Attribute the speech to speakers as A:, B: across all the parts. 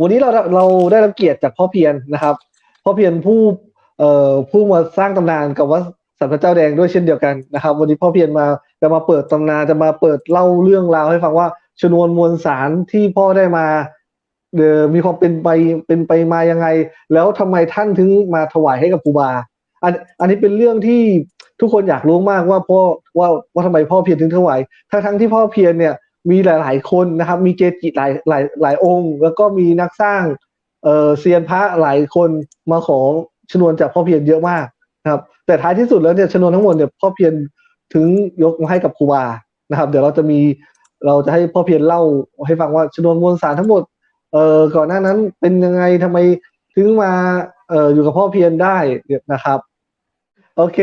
A: วันนี้เราเราได้รับเกียรติจากพ่อเพียรนะครับ พ่อเพียรผู้เอ่อผู้มาสร้างตำนานกับวัดสันพระเจ้าแดงด้วยเช่นเดียวกันนะครับ วันนี้พ่อเพียรมาจะมาเปิดตำนานจะมาเปิดเล่าเรื่องราวให้ฟังว่าชนวนมวลสารที่พ่อได้มาเออมีความเป็นไปเป็นไปมายังไง แล้วทำไมท่านถึงมาถวายให้กับครูบาอันอันนี้เป็นเรื่องที่ทุกคนอยากรู้มากว่าพ่อว่าว่าทำไมพ่อเพียรถึงถวายทั้งทั้งที่พ่อเพียรเนี่ย มีหลาย ๆ คนนะครับ มีเกจิหลายหลายหลายองค์ แล้วก็มีนักสร้างเออเซียนพระหลายคนมาขอชนวนจากพ่อเพียรเยอะมากนะครับ แต่ท้ายที่สุดแล้วเนี่ยชนวนทั้งหมดเนี่ยพ่อเพียรถึงยกมาให้กับครูบานะครับ เดี๋ยวเราจะมีเราจะให้พ่อเพียรเล่าให้ฟังว่าชนวนมวลสารทั้งหมดเออก่อนหน้านั้นเป็นยังไงทำไมถึงมาเอออยู่กับพ่อเพียรได้นะครับ โอเค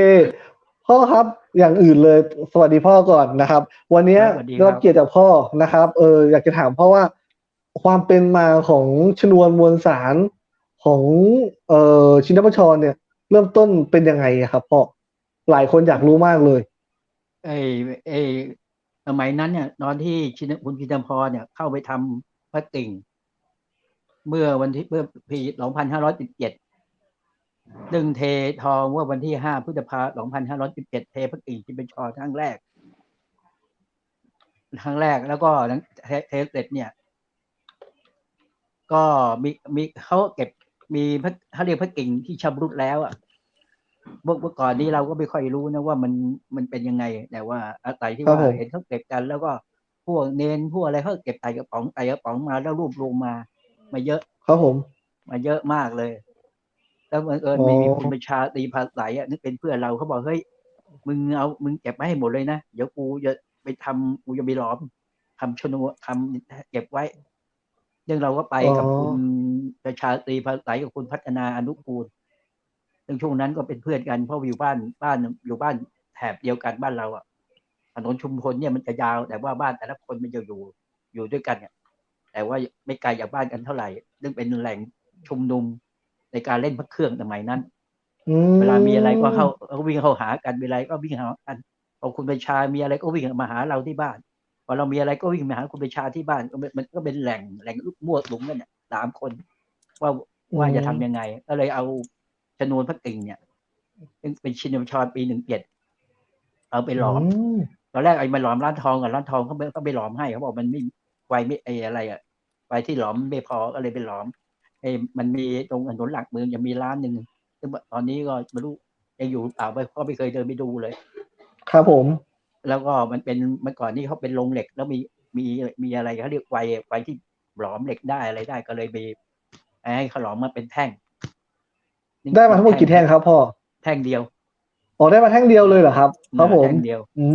A: พ่อครับ อย่างอื่นเลย สวัสดีพ่อก่อนนะครับ วันเนี้ย
B: สวัสดีครับ
A: ได้รับเกียรติจากพ่อนะครับ เอออยากจะถามพ่อว่าความเป็นมาของชนวนมวลสารของเอ่อชินบัญชรเนี่ย เริ่มต้นเป็นยังไงอะครับพ่อหลายคนอยากรู้มากเลย
B: ไอ้ไอ้สมัยนั้นเนี่ยตอนที่ชินคุณชินพรเนี่ยเข้าไปทำพระติ่ง เมื่อวันที่เมื่อปีสองพันห้าร้อยสิบเจ็ด ดึงเททองเมื่อวันที่ห้าพฤษภาสองพันห้าร้อยสิบเจ็ดเทพระติ่งชินบัญชรครั้งแรกครั้งแรกแล้วก็หลังเทเทเสร็จเนี่ย ก็มีมีเขาเก็บมีพระเขาเรียกพระกิ่งที่ชำรุดแล้วอะเมื่อเมื่อก่อนนี้เราก็ไม่ค่อยรู้นะว่ามันมันเป็นยังไง แต่ว่าอาศัยที่
A: ครับ
B: ว่า
A: ผม
B: เห็นเขาเก็บกัน แล้วก็พวกเนนพวกอะไรเขาเก็บไต่กระป๋องไต่กระป๋องมาแล้วรวบรวมมา มาเยอะ
A: ครับผม
B: มาเยอะมากเลย แล้วบังเอิญ
A: อ๋อ
B: มีมีคุณประชาตีภาษาอะนึกเป็นเพื่อนเราเขาบอกเฮ้ยมึงเอามึงเก็บไว้ให้หมดเลยนะเดี๋ยวกูจะไปทำกูจะไปหลอมทำชนวนทำเก็บไว้เรื่องเราก็ไปกับคุณประชาตรีภาษากับคุณพัฒนาอนุกูลซึ่งช่วงนั้นก็เป็นเพื่อนกันเพราะอยู่บ้านบ้านอยู่บ้านแถบเดียวกันบ้านเราอะถนนชุมพลเนี่ยมันจะยาวแต่ว่าบ้านแต่ละคนมันจะอยู่อยู่ด้วยกันเนี่ยแต่ว่าไม่ไกลจากบ้านกันเท่าไหร่ซึ่งเป็นแหล่งชุมนุม ในการเล่นพระเครื่องสมัยนั้น
A: อื
B: เวลามีอะไรก็เข้าก็วิ่งเข้าหากันเวลาก็วิ่งหากันพอคุณประชามีอะไรก็วิ่งมาหาเราที่บ้านพอเรามีอะไรก็วิ่งมาหาคุณประชาที่บ้านก็มันมันก็เป็นแหล่งแหล่งมั่วสุมกันเนี่ยสามคน ว่าว่าจะทำยังไง ก็เลยเอาชนวนพระกิ่งเนี่ยซึ่งเป็นชินบัญชรปีหนึ่งเจ็ดเอาไปหลอม
A: ม
B: ตอนแรกไอ้มาหลอมร้านทองกับร้านทองเขาไม่เขาไปหลอมให้เขาบอกมันไม่ไฟไม่ไอ้อะไรอะไฟที่หลอมไม่พอก็เลยไปหลอมไอ้มันมีตรงถนนหลักเมืองยังมีร้านหนึ่งซึ่งตอนนี้ก็ไม่รู้ยังอยู่หรือเปล่าไปก็ไม่เคยเดินไปดูเลย
A: ครับผม
B: แล้วก็มันเป็นเมื่อก่อนนี่เขาเป็นโรงเหล็ก แล้วมีมีมีอะไรเขาเรียกไฟไฟที่หลอมเหล็กได้อะไรได้ก็เลยไปให้เขาหลอมมาเป็นแท่ง
A: ได้มาทั้งหมดกี่แท่งครับพ่อ
B: แท่งเดียว
A: อ๋อได้มาแท่งเดียวเลยเหรอครับครับผม
B: แท่งเดียว
A: อื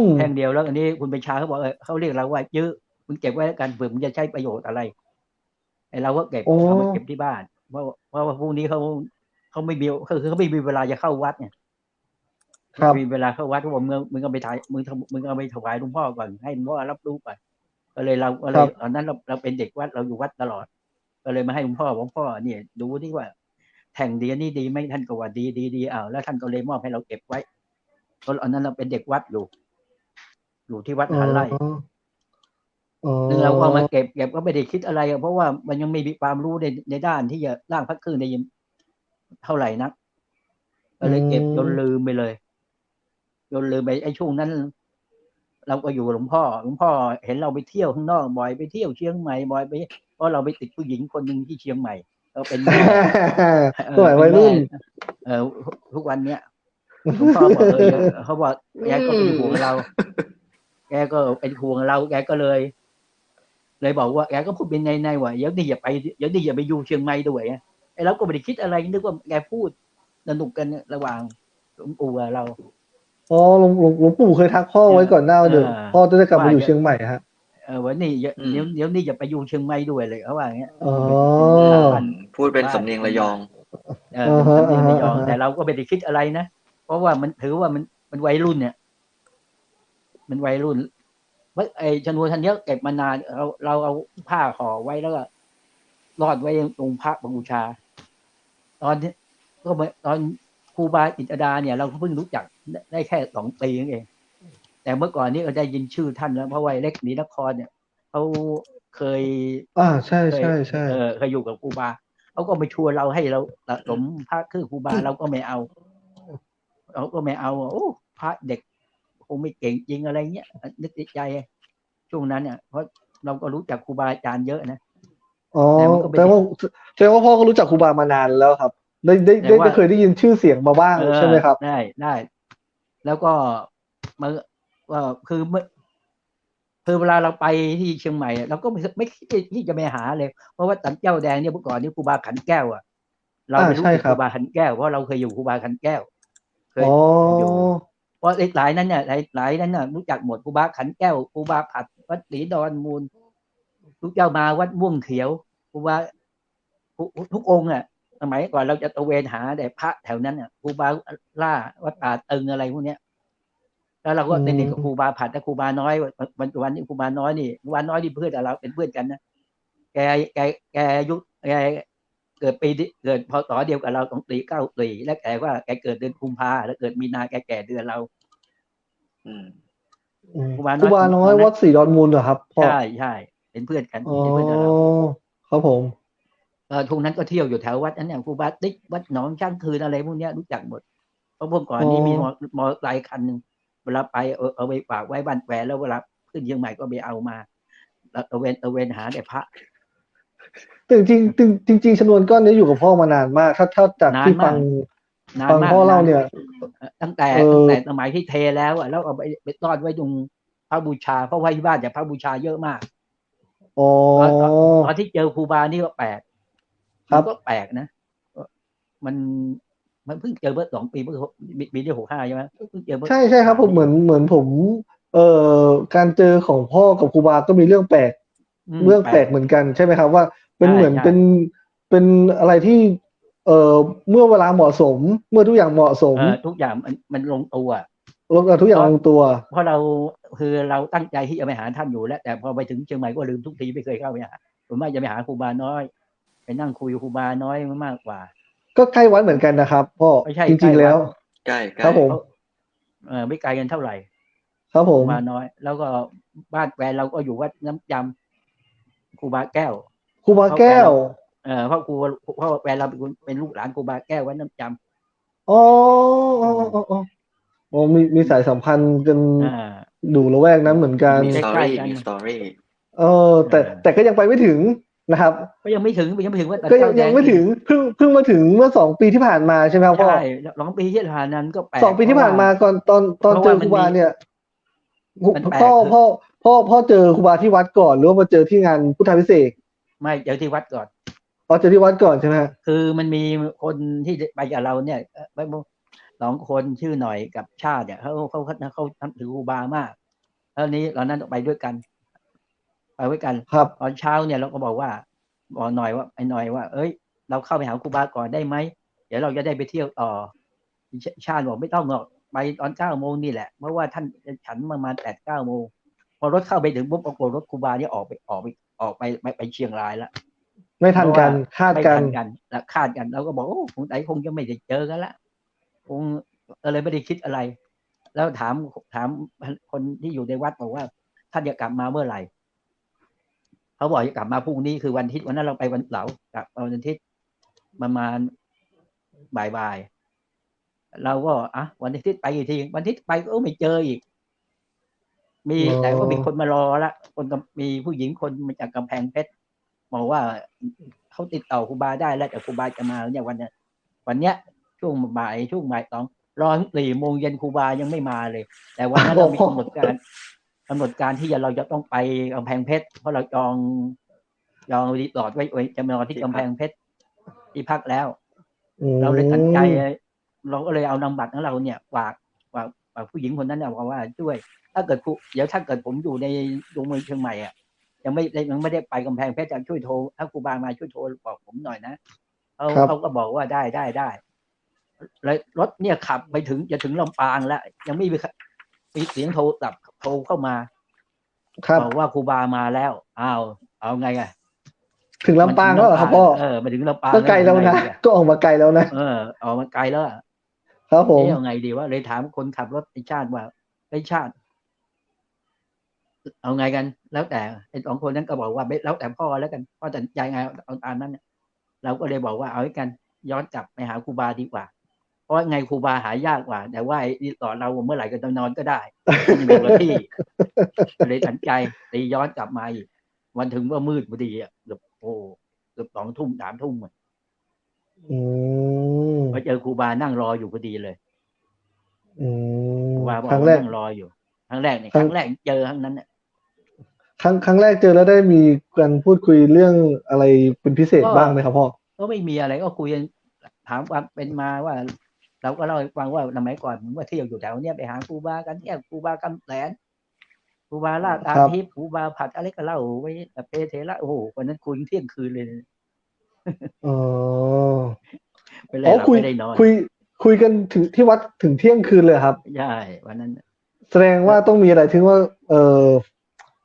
A: ม
B: แท่งเดียวแล้วอันนี้คุณประชาเขาบอกเออเขาเรียกเราว่ายื้อคุณเก็บไว้แล้วกันเผื่อมึงจะใช้ประโยชน์อะไร ไอ้เราก็เก็บ
A: โอ้
B: เอามาเก็บที่บ้านเพราะเพราะว่าพวกนี้เขาเขาไม่มีคือคือเขาไม่มีเวลาจะเข้าวัดเนี่ย
A: ครับ
B: มีเวลาเข้าวัดเขาบอกมึงมึงเอาไปถ่ายมึงทำมึงเอาไปถวายหลวงพ่อก่อนให้หลวงพ่อรับรู้ก่อนก็เลยเราก็เลยตอนนั้นเราเราเป็นเด็กวัดเราอยู่วัดตลอด ก็เลยมาให้หลวงพ่อหลวงพ่อเนี่ยดูที่ว่าแท่งเดียวนี่ดีไหมท่านก็ว่าดีดีดีอ้าวแล้วท่านก็เลยมอบให้เราเก็บไว้ตอนนั้นเราเป็นเด็กวัดอยู่ อยู่ที่วัด
A: อ๋อ
B: หาไร่
A: อ๋อ
B: ซึ่งเราก็เอามาเก็บเก็บก็ไม่ได้คิดอะไรอะเพราะว่ามันยังไม่มีความรู้ในในด้านที่จะร่างพระเครื่องในยเท่าไหร่นักก็เลยเก็บจนลืมไปเลยจนลืมไปไอ้ช่วงนั้น เราก็อยู่กับหลวงพ่อหลวงพ่อเห็นเราไปเที่ยวข้างนอกบ่อยไปเที่ยวเชียงใหม่บ่อยไปเพราะเราไปติดผู้หญิงคนหนึ่งที่เชียงใหม่เราเป็นแม่
A: สมัยวัยรุ่น
B: เออทุกวันเนี้ยหลวงพ่อบอกเออเขาบอกแกก็เป็นห่วงเรา แกก็เป็นห่วงเรา แกก็เลย เลยบอกว่าแกก็พูดเป็นในในๆว่าเดี๋ยวนี่อย่าไปเดี๋ยวนี่อย่าไปอยู่เชียงใหม่ด้วยอะไอ้เราก็ไม่ได้คิดอะไรนึกว่าแกพูดสนุกกันระหว่างหลวงปู่กับเรา
A: อ๋อหลวงหลวงหลวงปู่เคยทักพ่อไว้ก่อนหน้าเดี๋ยว
B: อ่า
A: พ่อจะได้กลับมาอยู่เชียงใหม่ฮะ
B: เออวันนี้อย่า
C: อืม
B: เดี๋ยวเดี๋ยวนี่อย่าไปอยู่เชียงใหม่ด้วยเลยเขาว่าอย่างเงี้ย
A: อ๋อ
B: บ้าน
C: พูดเป็นสำเนียงระยอง
B: เออเป็นสำเนียงระยอง
A: อ่าฮะ
B: แต่เราก็ไม่ได้คิดอะไรนะเพราะว่ามันถือว่ามันมันวัยรุ่นเนี่ย มันวัยรุ่นเมื่อ ไอ้ชนวนทันเนี้ยเก็บมานานเราเราเอาผ้าห่อไว้แล้วก็รอดไว้ตรงพระบูชา ตอนนี้ก็เหมือนตอนครูบาอินทดาเนี่ย เราก็เพิ่งรู้จักได้ได้แค่สองปีนั่นเอง แต่เมื่อก่อนนี้เราได้ยินชื่อท่านแล้วเพราะว่าไอ้เล็กหนีนครเนี่ยเขาเคย
A: อ่าใช่
B: เคย
A: ใช่ใช่
B: เออเคยอยู่กับครูบาเขาก็ไปชวนเราให้เราสะสมพระคือครูบาเราก็ไม่เอาเราก็ไม่เอาโอ้พระเด็ก คงไม่เก่งจริงอะไรเงี้ยนึกในใจช่วงนั้นเนี่ยเพราะเราก็รู้จักครูบาอาจารย์เยอะนะ
A: อ๋อ
B: แต่มันก็เป็น
A: แต่ว่าแสดงว่าพ่อก็รู้จักครูบามานานแล้วครับ ได้ได้
B: แต่
A: ได้
B: ว่า
A: ได้เคยได้ยินชื่อเสียงมาบ้าง
B: เออ
A: ใช่ไหมครับ
B: ได้ได้ แล้วก็มาว่าคือเมื่อคือเวลาเราไปที่เชียงใหม่อะเราก็ไม่ไม่คิดที่จะไปหาเลย เพราะว่าตันเจ้าแดงเนี่ยเมื่อก่อนนี่ครูบาขันแก้วอะ เรา
A: อ่า
B: ไม่รู้
A: ใช่
B: จัก
A: ครั
B: ค
A: บ
B: รูบาขันแก้วเพราะเราเคยอยู่ครูบาขันแก้วเคย
A: อ๋อ
B: อยู่เพ ราะหลายๆนั้นเนี่ยหลายหลายนั้นน่ะรู้จักหมดครูบาขันแก้วครูบาผัดวัดศรีดอนมูลทุกเจ้ามาวัดม่วงเขียวครูบาทุกทุกองค์อะสมัยก่อนเราจะตระเวนหาแต่พระแถวนั้นอะครูบาล่าวัดป่าตึงอะไรพวกเนี้ยแล้วเราก็
A: อืม
B: เป็นเด็กกับครูบาผัดและครูบาน้อยวันวันวันนี้ครูบาน้อยนี่ครูบาน้อยนี่เพื่อนกับเราเป็นเพื่อนกันนะแกแกแกอายุแกเกิดปีที่เกิดพศเดียวกับเราสองปีเก้าปีและแกว่าแกเกิดเดือนกุมภาแล้วเกิดมีนาแกแก่เดือนเรา
C: อืม
A: อืม
B: ครูบาน้อย
A: ครูบาน้อย
B: ตอนนั้น
A: วัดศรีดอนมูลเหรอครับพ่อ
B: ใช่ใช่เป็นเพื่อนกัน
A: อ๋อ
B: เป็นเพื่อนกับเรา
A: ครับผม
B: เออทุกนั้นก็เที่ยวอยู่แถววัดนั้นเนี่ยครูบาติ๊กวัดหนองช่างคืนอะไรพวกเนี้ยรู้จักหมดเพราะพวกก่อนนี้มีมอมอไซค์คันหนึ่งเวลาไปเอาเอาไปฝากไว้บ้านแฟนแล้วเวลาขึ้นเชียงใหม่ก็ไปเอามาแล้วตะเวนตะเวนหาแต่พระ
A: แต่จริงๆจริงจริงๆชนวนก้อนนี้อยู่กับพ่อมานานมาก ถ้าถ้าจาก
B: นาน
A: ที่
B: มาก
A: ฟัง
B: นาน
A: ฟัง
B: มาก
A: พ่อเล่าเนี่ย
B: ตั้งแต่
A: เออ
B: ตั้งแต่สมัยที่เทแล้วอะแล้วเอาไปไปต้อนไว้ตรงพระบูชาเพราะว่าที่บ้านจะพระบูชาเยอะมาก
A: อ๋อ
B: ตอนที่เจอครูบานี่ก็แปลก
A: ครับ
B: มันก็แปลกนะ มันมันเพิ่งเจอเมื่อสองปีเมื่อปีที่หกห้าใช่ไหมเพิ่งเจอเมื่อ
A: ใช่ใช่ครับผมเหมือนเหมือนผม เอ่อการเจอของพ่อกับครูบาก็มีเรื่องแปลก
B: ม
A: เรื่องแปลกเหมือนกันใช่ไหมครับ ว่าเป็น
B: ใช่
A: เหมือน
B: ใช่
A: เป็นเป็นอะไรที่ เอ่อเมื่อเวลาเหมาะสม เมื่อทุกอย่างเหมาะสม
B: เออทุกอย่างมันมันลงตัว
A: ลงกับทุกอย่างลงตัว
B: เพราะเราคือเราตั้งใจที่จะไปหาท่านอยู่แล้ว แต่พอไปถึงเชียงใหม่ก็ลืมทุกทีไม่เคยเข้าไปหาผมว่าจะไปหาครูบาน้อยไปนั่งคุยกับครูบาน้อยมากกว่า
A: ก็ใกล้วัดเหมือนกันนะครับพ่อ
B: ไม่ใช่
A: จ
B: ใกล้
A: ริง
B: วัด
A: ๆแล้ว
C: ใกล้ใกล้
A: ครับผม
B: เออไม่ไกลกันเท่าไหร่
A: ครับผ
B: ครู
A: ม
B: บาน้อย แล้วก็บ้านแฟนเราก็อยู่วัดน้ำจำครูบาแก้ว
A: ครูบาแก้ว
B: เออเพราะครูเพราะว่าแฟนเราเป็นคนเป็นลูกหลานครูบาแก้ววัดน้ำจำ
A: อ๋ออ๋ออ๋ออ๋ออ๋อมีมีสายสัมพันธ์กัน
B: อ่า
A: ดูละแวกนั้นเหมือนกัน
C: มีสตอ
B: ใกล้
C: รี่
B: ๆกัน
C: มีสตอรี่
A: เออ แต่
B: เออ
A: แต่ก็ยังไปไม่ถึงนะครับ
B: ก็ยังไม่ถึงยังไม่ถึงว่าแต่
A: ก็ยัง
B: เจ้าแด
A: ยังไม่ถึงเพิ่งเพิ่งมาถึงเมื่อสองปีที่ผ่านมาใช่ไหมครับพ่อ
B: ใช่สองปีที่ผ่านนั้นก็แปลก
A: สองปีที่ผ่านมาก่อนตอนตอน
B: เพราะ
A: เจอ
B: ว่า
A: ครูบา
B: มันมี
A: เนี่ย
B: มันแปลก
A: พ่อ
B: คือ
A: พ่อพ่อพ่อเจอครูบาที่วัดก่อนหรือว่ามาเจอที่งานพุทธพิเศษก
B: ไม่เจอที่วัดก่อน
A: อ๋อเจอที่วัดก่อนใช่ไหมฮะ
B: คือมันมีคนที่ไปกับเราเนี่ยเอ่อไปสองคนชื่อหน่อยกับชาติเนี่ยเขาเขาเขาเขาทำถือครูบามากแล้วนี้ตอนนั้นไปด้วยกันไปด้วยกัน
A: ครับ
B: ตอนเช้าเนี่ยเราก็บอกว่าบอกหน่อยว่าไอ้หน่อยว่า เอ้ย เราเข้าไปหาครูบาก่อนได้ไหมเดี๋ยวเราจะได้ไปเที่ยวต่อชชาติบอกไม่ต้องหรอกไปตอนเก้าโมงนี่แหละเพราะว่าท่านจะฉันประมาณแปดเก้าโมงพอรถเข้าไปถึงปุ๊บปรากฏรถครูบาเนี่ยออกไปออกไปออกไปไปไปเชียงรายแล้ว
A: ไม่ทันกันคาด
B: ไม่
A: กัน
B: ทันกันแล้วคาดกันเราก็บอกโอ้คงไหนคงจะไม่ได้เจอกันละคงอะไรไม่ได้คิดอะไร แล้วถามถามคนที่อยู่ในวัดบอกว่าท่านจะกลับมาเมื่อไหร่เขาบอกจะกลับมาพรุ่งนี้คือวันอาทิตย์วันนั้นเราไปวันเสาร์กลับวันอาทิตย์ประมาณบ่ายๆเราก็อะวันอาทิตย์ไปอีกทีวันอาทิตย์ไปก็ไม่เจออีก มี
A: อ๋อ
B: แต่ว่ามีคนมารอละคนกับมีผู้หญิงคนมาจากกำแพงเพชร บอกว่าเขาติดต่อครูบาได้แล้วแต่ครูบาจะมาเนี่ยวันเนี้ยวันเนี้ยช่วงบ่ายช่วงบ่ายสองรอถึงสี่โมงเย็นครูบายังไม่มาเลย แต่วันนั้นเรามีกำหนดการกำหนดการที่จะเราจะต้องไปกำแพงเพชรเพราะเราจองจองรีสอร์ทไว้ไว้จะมานอนที่กำแพงเพชรที่พักแล้ว
A: อืม
B: เราเลยตัดใจเราก็เลยเอานำบัตรของเราเนี่ยฝากฝากฝากผู้หญิงคนนั้นเนี่ยบอกว่าช่วย ถ้าเกิดครูเดี๋ยวถ้าเกิดผมอยู่ในดวงเมืองเชียงใหม่อะ ยังไม่ได้ยังไม่ได้ไปกำแพงเพชรจะช่วยโทรถ้าครูบามาช่วยโทรบอกผมหน่อยนะเขา
A: ครับ
B: เขาก็บอกว่าได้ได้ได้แล้วรถเนี่ยขับไปถึงจะถึงลำปางแล้ว ยังไม่มีมีเสียงโทรศัพท์โทรเข้ามา
A: ครับ
B: บอกว่าครูบามาแล้วอ้าวเอาไงอะ
A: ถึงลำปางแล้วเหรอครับพ่อ
B: เออมาถึงลำปาง
A: ก็ไกลแล้วนะ
B: เอาไงดีอ
A: ก็ออกมาไกลแล้วนะ
B: เออออกมาไกลแล้วอะ
A: ครับผม
B: เอ๊ะเอาไงดีว่าเลยถามคนขับรถไอ้ชาติว่าไอ้ชาติ เอาไงกัน แล้วแต่ไอ้สองคนนั้นก็บอกว่าไม่แล้วแต่พ่อแล้วกันพ่อตัดสินใจไงเอาตามนั้นเนี่ยเราก็เลยบอกว่าเอาไว้กัน ย้อนกลับไปหาครูบาดีกว่า เพราะไงครูบาหายากกว่า แต่ว่าไอ้รีสอร์ทเราเมื่อไหร่ก็ต้องนอนก็ได้ไม่อยู่กับที่เลยตัดสินใจตีย้อนกลับมาอีกวันถึงว่ามืดพอดีอะเกือบโอ้เกือบสองทุ่มสามทุ่มอะ
A: อืม
B: พอเจอครูบานั่งรออยู่พอดีเลย
A: อืม
B: ครูบาบอก
A: ครั้ง
B: ว่า
A: แรก
B: นั่งรออยู่ครั้งแรกเนี่ย
A: ค
B: ค
A: รั้ง
B: รั้งแรกเจอครั้งนั้นเนี่ย
A: ครั้งครั้งแรกเจอแล้วได้มีการพูดคุยเรื่องอะไรเป็นพิเศษบ้างไหมครับพ่อ
B: ก็ไม่มีอะไรก็คุยกันถามความเป็นมาว่า เราก็เล่าให้ฟังว่าสมัยก่อนผมว่าเที่ยวอยู่แถวเนี้ยไปหาครูบากันเนี่ยครูบากำแสนครูบาลาดอา
A: ครับ
B: ทิตย์ครูบาผัดอะไรก็เล่าไว้แบบเพเทระโอ้โหวันนั้นคุยเที่ยงคืนเลย
A: อ๋อ
B: ไปเลย
A: อ๋อ
B: เรา
A: คุย
B: ไม่ได้นอน
A: คุยคุยกันถึงที่วัดถึงเที่ยงคืนเลยครับ
B: ใช่วันนั้น
A: แสดงว่าต้องมีอะไรถึงว่า เออ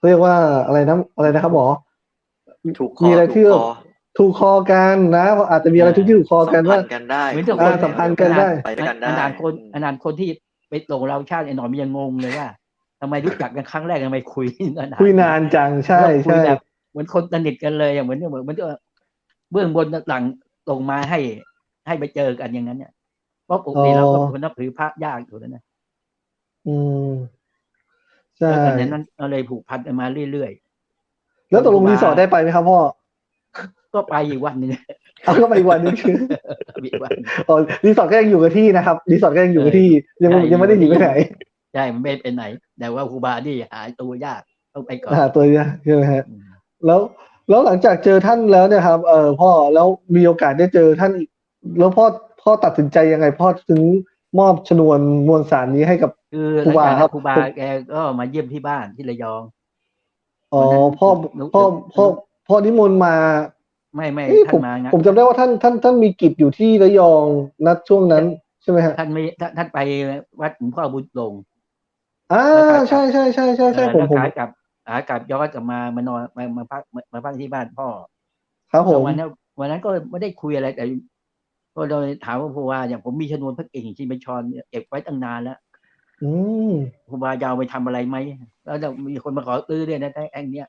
A: เรียกว่าอะไรนะอะไรนะครับหมอ
C: ถูกคอ
A: มีอะไรที่
C: ถูกคอ
A: ถูกคอกันนะอาจจะมีอะไรที่ถูกคอ
C: สั
A: กัน
C: มพั
A: ว่าน
C: ธ์กันได้
B: เหมือนทุก
A: อ่า
B: คน
A: สัมพันธ์กันได้
C: ไปด้วยกันได้
B: อนาคตอนาคตที่ไปส่งเราชาติไอ้หนอมยังงงเลยว่าทำไมรู้จักกันครั้งแรกทำไมคุยนาน
A: คุยนานจังใช่
B: แล้วคุย
A: ใช่
B: แบบเหมือนคนสนิทกันเลยอะเหมือนเหมือนเหมือนกับเบื้องบนหลังลงมาให้ ให้ไปเจอกันอย่างนั้นเนี่ยเพราะปกติเราก็คนนับถือพระยากอยู่แล้วนะ
A: อืม ใช่
B: แล้วตอนนั้นเราเลยผูกพันกันมาเรื่อย
A: แล้วตกลงรีสอร์ทได้ไปไหมครับพ่อ
B: ๆก็ไปอีกวันหนึ่ง
A: เอาก็ไปอีกวันนึงคือ
B: อีกวัน
A: อ๋อรีสอร์ทก็ยังอยู่กับที่นะครับ รีสอร์ทก็ยังอยู่กับที่ ยัง
B: ใช่
A: ยังไม่ได้หนีไปไหน
B: ใช่ มันไม่ไปไหน แต่ว่าครูบานี่หายตัวยากต้องไปก่อน
A: หาตัวเนี้ยใช่ไหมฮะ
B: อืม
A: แล้วแล้วหลังจากเจอท่านแล้วเนี่ยครับ เออพ่อแล้วมีโอกาสได้เจอท่านอีก แล้วพ่อพ่อตัดสินใจยังไง พ่อถึงมอบชนวนมวลสารนี้ให้กับ
B: คือ
A: ครูบา
B: หลังจาก
A: ครั
B: นั้
A: บ
B: นครูบาแกก็มาเยี่ยมที่บ้านที่ระยอง
A: อ๋อ
B: วันนั้น
A: พ่อ
B: รู้
A: พ่อ
B: สึก
A: พ่อพ่อนิมนต์มา
B: ไม่ไม่
A: เอ๊ะผ
B: ท่าน
A: ม
B: มางาน
A: ผมจำได้ว่าท่านท่านท่านมีกิจอยู่ที่ระยองนัดช่วงนั้นใช่ไหมฮะ
B: ท่านไม่ท่านท่านไปวัดหลวงพ่อบุญหลง
A: อ่า
B: แล้ว
A: ใช่ใช่ใช่ใช่ใช่
B: เออ
A: ผม
B: แล้ว
A: ผม
B: ขากลับขากลับย้อนกลับมามานอนมามาพักมามาพักที่บ้านพ่อ
A: ครับผม
B: แล้ววันนั้นวันนั้นก็ไม่ได้คุยอะไรแต่ก็โดยถามว่าครูบาอย่างผมมีชนวนพระเก่งชินบัญชรเนี่ยเก็บไว้ตั้งนานแล้ว
A: อืม
B: ครูบาจะเอาไปทำอะไรไหมแล้วจะมีคนมาขอซื้อด้วยนะแต่แองเนี้ย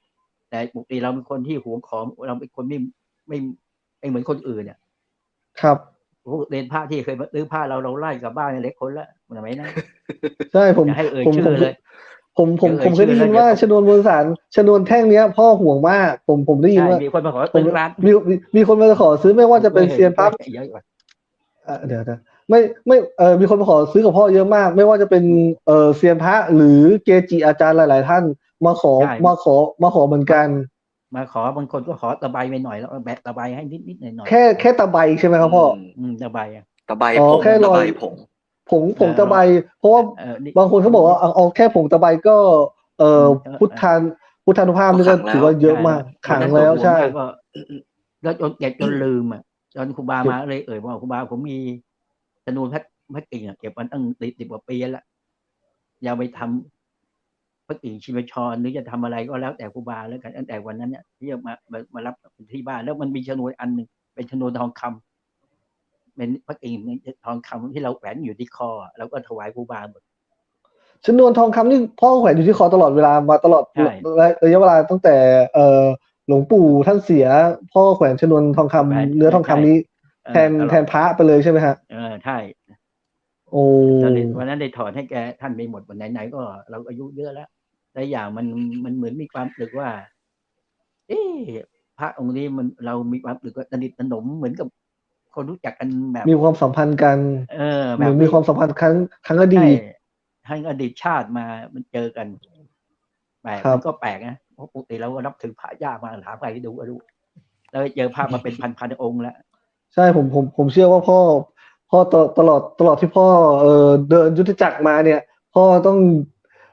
B: แต่ปกติเราเป็นคนที่หวงของเราเป็นคนไม่ไม่ไม่เหมือนคนอื่นเนี่ย
A: ครับ
B: พวกเรียนผ้าที่เคยมาซื้อผ้าเราเราไล่กลับบ้านเล็กคนละทำไมนะ
A: ใช่ผม
B: อย่าให้เอ่ย
A: ผม
B: ชื่
A: ผม
B: อเลย
A: ผมผม
B: เดี๋ยว
A: ผมเคยได้ยิน
B: เอ่ยชื่อ
A: ว่า
B: แล้ว
A: ชนวนมวลสารชนวนแท่งเนี้ย พ่อห่วงมาก ผมผมได้ยิน
B: ใช่
A: ว่า
B: มีคนมาขอ
A: ผม
B: ซื้อร้าน
A: มีมีมีคนมาขอซื้อไม่ว่าจะเป็นเซียนพับ
B: เยอะกว่า
A: อะเดี๋ยวนะ ไม่ไม่เออมีคนมาขอซื้อกับพ่อเยอะมาก ไม่ว่าจะเป็นเออเซียนพระหรือเกจิอาจารย์หลาย ๆ ท่านมาขอ
B: ใช่
A: มาขอมาขอเหมือนกัน
B: มาขอบางคนก็ขอตะไบไปหน่อยแล้วเอาแบะตะไบให้นิดนิดหน่อยหน่อย
A: แค่แค่ตะไบใช่ไหมครับพ่อ
C: ม
B: อืมตะไบอะ
C: ตะไบ
A: อ๋อ
C: ผง
A: แค่ร
C: ตะ
A: อย
C: ไบผง
A: ผงผงตะไบเพราะว่า
B: เออนี่
A: บางคนเขาบอกว่าเอาเอาแค่ผงตะไบก็เออ
B: เออ
A: พุทธานพุทธานุภาพนี่ก็
C: ขังแล้ว
A: ถือว่าเยอะมากขังแล้วใช่
B: นก็แล้วจนเก็บจนลืมอะจนครูบามาเลยเอ่ยว่าครูบาผมมี จำนวนพระพระกิ่งอะเก็บมันตั้งติดสิบกว่าปีแล้วอย่าไปทำพระกิ่งชิมชรหรือจะทำอะไรก็แล้วแต่ครูบาแล้วกันตั้งแต่วันนั้นเนี่ยที่จะมามามารับที่บ้านแล้วมันมีชนวนอันหนึ่งเป็นชนวนทองคำเป็นพระกิ่งทองคำที่เราแขวนอยู่ที่คอแล้วก็ถวายครูบาหมด
A: ชนวนทองคำนี่พ่อแขวนอยู่ที่คอตลอดเวลามาตลอด
B: ใช่
A: ระยะเวลาตั้งแต่ เออหลวงปู่ท่านเสีย พ่อแขวนชนวนทองคำ
B: แขวน
A: เนื้อทองคำนี้
B: เออ
A: แทน
B: ตลอด
A: แทนพระไปเลยใช่ไหมฮะ
B: เออใช่
A: โอ้
B: ตอนนี้วันนั้นได้ถอนให้แกท่านไปหมดวันไหนๆก็เราอายุเยอะแล้วแต่อย่างมันมันเหมือนมีความรู้สึกว่า เอ๊ะพระองค์นี้มันเรามีความรู้สึกว่าสนิทสนมเหมือนกับคนรู้จักกันแบบ
A: มีความสัมพันธ์กัน
B: เออ
A: เห
B: แบ
A: มือบนมีความสัมพันธ์ครั้งครั้งอดี
B: ใช่
A: ต
B: ทั้งอดีตชาติมามันเจอกันแปลก
A: ครับ
B: มันก็แปลกนะเพราะปกติเราก็นับถือพระยากมาถามใครดูก็รู้แล้วเจอพระมาเป็นพันพันๆองค์แล้ว
A: ใช่ผมผมผมเชื่อว่าพ่อ พ่อตตลอดตลอดที่พ่อเออเดินยุทธจักรมาเนี่ย พ่อต้อง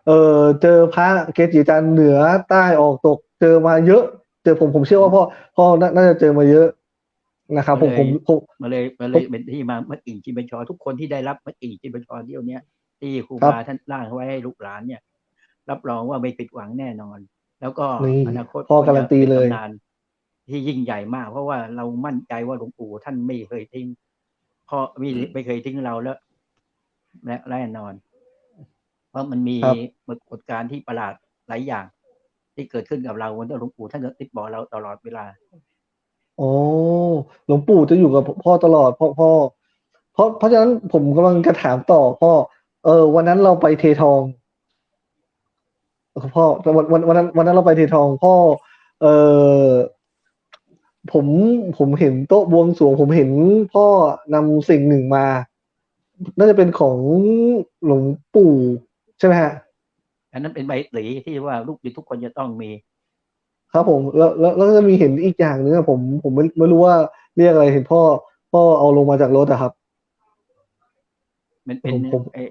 A: เออเจอพระเกจิอาจารย์เหนือใต้ออกตกเจอมาเยอะ เจอผมผมเชื่อว่าพ่อพ่อน่าน่าจะเจอมาเยอะนะครับผมผมผม
B: มาเลยมาเลยเป็นที่มามัดกิ่งจิมบัญชรทุกคนที่ได้รับมัดกิ่งจิมบัญชรเที่ยวเนี้ยที่ครู
A: ครับ
B: บาท่านร่างไว้ให้ลูกหลานเนี่ย รับรองว่าไม่ผิดหวังแน่นอน แล้วก็
A: นี่
B: อนาคต
A: พ่อการันตีเลย
B: ป็ตำนาน ที่ยิ่งใหญ่มาก เพราะว่าเรามั่นใจว่าหลวงปู่ท่านไม่เคยทิ้งพ่อไม่ไม่เคยทิ้งเราแล้วและแน่นอน เพราะมันมี
A: ครับ
B: ปรากฏการณ์ที่ประหลาดหลายอย่าง ที่เกิดขึ้นกับเราวันนี้หลวงปู่ท่านก็ติดบอกเราตลอดเวลา
A: อ๋อหลวงปู่จะอยู่กับพ่อตลอดพ่อพ่อเพราะเพราะฉะนั้นผมกำลังจะถามต่อพ่อเออ วันนั้นเราไปเททองพ่อวันวันวันนั้นวันนั้นเราไปเททองพ่อ เออ ผมผมเห็นโต๊ะบวงสรวง ผมเห็นพ่อนำสิ่งหนึ่งมา น่าจะเป็นของหลวงปู่ใช่ไหมฮะ
B: อันนั้นเป็นใบหลีที่ว่าลูกศิษย์ทุกคนจะต้องมี
A: ครับผมแล้วแล้วแล้วก็จะมีเห็นอีกอย่างหนึงอะผมผมไม่ไม่รู้ว่าเรียกอะไรเห็นพ่อ พ่อเอาลงมาจากรถอะครับ
B: มันเป็น
A: ผมผม
B: ไอ้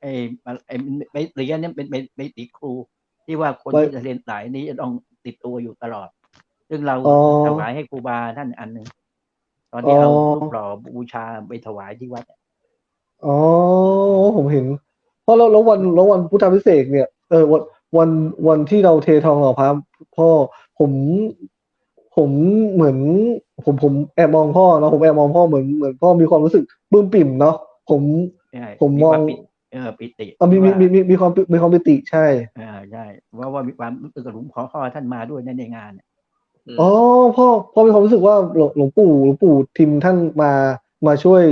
B: ไอ้ไอ้ใบหลีอันนี้เป็นใบใบหลีครู ที่ว่าคน
A: ใบ
B: ที่จะเรียนสายนี้จะต้องติดตัวอยู่ตลอด ซึ่งเรา
A: อ๋อ
B: ถวายให้ครูบาท่านอันหนึ่งตอนที่เอา
A: อ๋อ
B: รูปหล่อบูชาไปถวายที่วัด
A: อ๋อผมเห็น เพราะแล้วแล้ววันแล้ววันพุทธพิเศษกเนี่ยเออวันวันวันที่เราเททองหล่อพระพ่อผมผมเหมือน ผมผมแอบมองพ่อนะผมแอบมองพ่อเหมือนเหมือนพ่อมีความรู้สึกปลื้มปิ่มเนาะผม
B: ใช่
A: ผมมอง
B: ควาปิติเออปิติ
A: เอ่อมีมีมีมีมีความมีความปิติใช่
B: อ่าใช่ว่าว่ามีความรู้สึกกับหลวงพ่อพ่อท่านมาด้วยในงานเนี่ย
C: อืม
A: อ๋อพ่อพ่อมีความรู้สึกว่าหลวงหลวงปู่หลวงปู่ทิมท่านมามาช่วย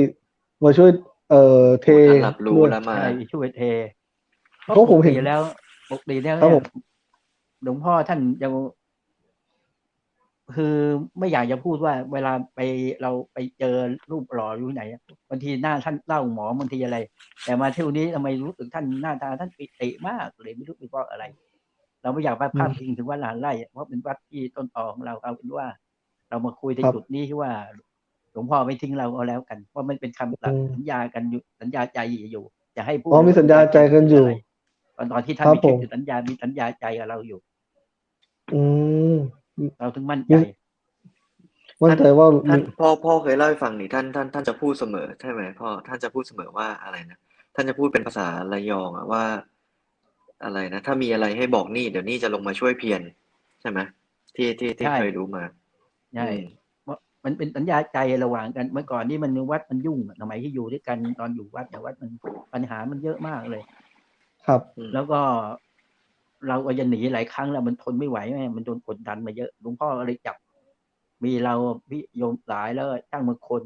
A: มาช่วย เอ่อเท
C: ท่านรับรู้
A: ด้วย
C: แล้วมา
B: ใช่ช่วยเท
A: เพราะผมเห็น
B: ปกติแล้วปกติแล้ว
A: ครับ
B: เนี่
A: ผ
B: ย
A: ม
B: หลวงพ่อท่านจะคือไม่อยากจะพูดว่า เวลาไปเราไปเจอรูปหล่ออยู่ไหนบางทีหน้าท่านเล่าหมอบางทีอะไร แต่มาเที่ยวนี้ทำไมรู้สึกท่านหน้าตาท่านปิติมากเลยไม่รู้เป็นเพราะอะไร เราไม่อยากไปพาดพิงถึงวัดหลานไร่เพราะเป็นวัดที่ต้นตอของเราเอาเป็นว่า เรามาคุยใน
A: ครับ
B: จุดนี้ที่ว่าหลวงพ่อไม่ทิ้งเราเอาแล้วกันเพราะมันเป็นคำ
A: อืม
B: สัญญากันอยู่สัญญาใจอยู่จะให้พูด
A: อ๋อมีสัญญาใจกันอยู่
B: ตอนตอนที่ท่าน
A: ครับ
B: มีชีวิ
A: ผม
B: ตสัญญา มีสัญญาใจกับเราอยู่
A: อืม
B: เราถึงมั่นใจ
A: มั่นใจว่า
C: ท่าน
A: มี
C: พ่อพ่อเคยเล่าให้ฟังนี่ท่านท่านท่านจะพูดเสมอใช่ไหมพ่อท่านจะพูดเสมอว่าอะไรนะท่านจะพูดเป็นภาษาระยองอะว่า อะไรนะ ถ้ามีอะไรให้บอกนี่เดี๋ยวนี่จะลงมาช่วยเพียรใช่ไหมที่ที่ที่
B: ใช่
C: เคยรู้มา
B: ใช่
C: อืม
B: เพราะมันเป็นสัญญาใจระหว่างกันเมื่อก่อนนี่มันวัดมันยุ่งอะสมัยที่อยู่ด้วยกันตอนอยู่วัดแต่วัดมันปัญหามันเยอะมากเลย
A: ครับ
C: อืม
B: แล้วก็เราก็จะหนีหลายครั้งแล้วมันทนไม่ไหวแม่มันโดนกดดันมาเยอะหลวงพ่อก็เลยจับ มีเราพี่โยมหลายแล้วตั้งมือคน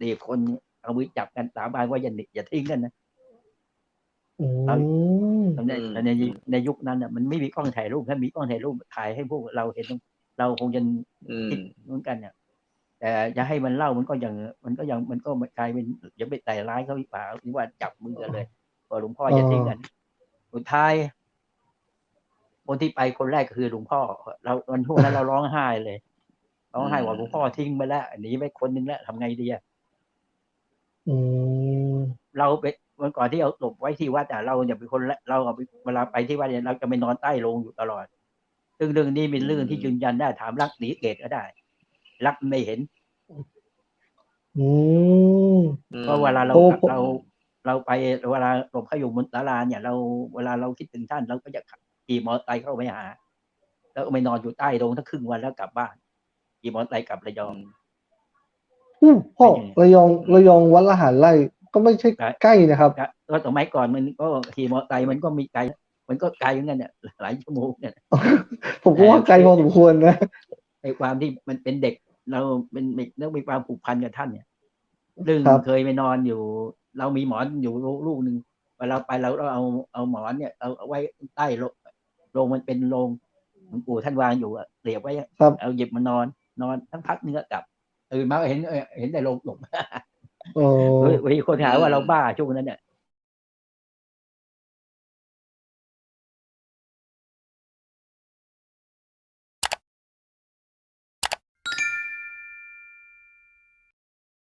B: สี่คนเอามือจับกันสาบานว่าอย่าหนีอย่าทิ้งกันนะ
A: อืม
B: ในในในยุคนั้นอะมันไม่มีกล้องถ่ายรูปถ้ามีกล้องถ่ายรูปถ่ายให้พวกเราเห็น เราคงจะ
C: อืม
B: คิดเหมือนกันเนี่ยแต่จะให้มันเล่ามันก็ยังมันก็ยังมันก็กลายเป็นอย่าไปใส่ร้ายเขาอีกเปล่าหรือว่าจับมือกันเลยพอหลวงพ่อจะทิ้งกันสุดท้ายคนที่ไปคนแรกก็คือหลวงพ่อ เราวันช่วงนั้นเราร้องไห้เลยร้องไห้ว่าหลวงพ่อทิ้งไปแล้วหนีไปคนนึงแล้วทำไงดีอะ
A: อืม
B: เราไป วันก่อนที่เอาหลบไว้ที่วัดอะเราอย่าเป็นคนละเราเอาไปเวลาไปที่วัดเนี่ยเราจะไปนอนใต้โรงอยู่ตลอด ซึ่งเรื่องนี้เป็นเรื่องที่ยืนยันได้ถามรักหนีเกตก็ได้ รักไม่เห็น
A: อืม
B: เพราะเวลาเรา
A: โอ้ผม
B: เราเราไปเวลาหลบเขาอยู่บนศาลาเนี่ยเราเวลาเราคิดถึงท่านเราก็จะขับขี่มอเตอร์ไซค์เข้าไปหา แล้วก็ไปนอนอยู่ใต้โรงทั้งครึ่งวันแล้วกลับบ้านขี่มอเตอร์ไซค์กลับระยอง
A: อืมพ่อ
B: เป็นไง
A: ระยองระยองวัดละหารไร่ ก็ไม่ใช่
B: ใช่
A: ใกล้นะครับ
B: ก็ก็สมัยก่อนมันก็ขี่มอเตอร์ไซค์มันก็มีไกล มันก็ไกลเหมือนกันเนี่ยหลายชั่วโมงเนี่ย
A: ผมก็ว่าไกลพอสมควรนะ
B: ในความที่มันเป็นเด็กเราเป็นเด็กแล้วมีความผูกพันกับท่านเนี่ยเรื่อง
A: ครับ
B: เคยไปนอนอยู่ เรามีหมอนอยู่ลูกหนึ่งเวลาไปเราเอาเอาหมอนเนี่ยเอาเอาไว้ใต้โรงโรงมันเป็นโรงหลวงปู่ท่านวางอยู่อะเสียบไว้
A: ครับ
B: เอาหยิบมานอน นอนทั้งพักนึงก็กลับตื่นมาก็เห็นเอ้ยเห็นแต่โรงหลง
A: อ๋อ
B: เฮ้ย เฮ้ยคนหาว่าเราบ้าช่วงนั้นเนี่ย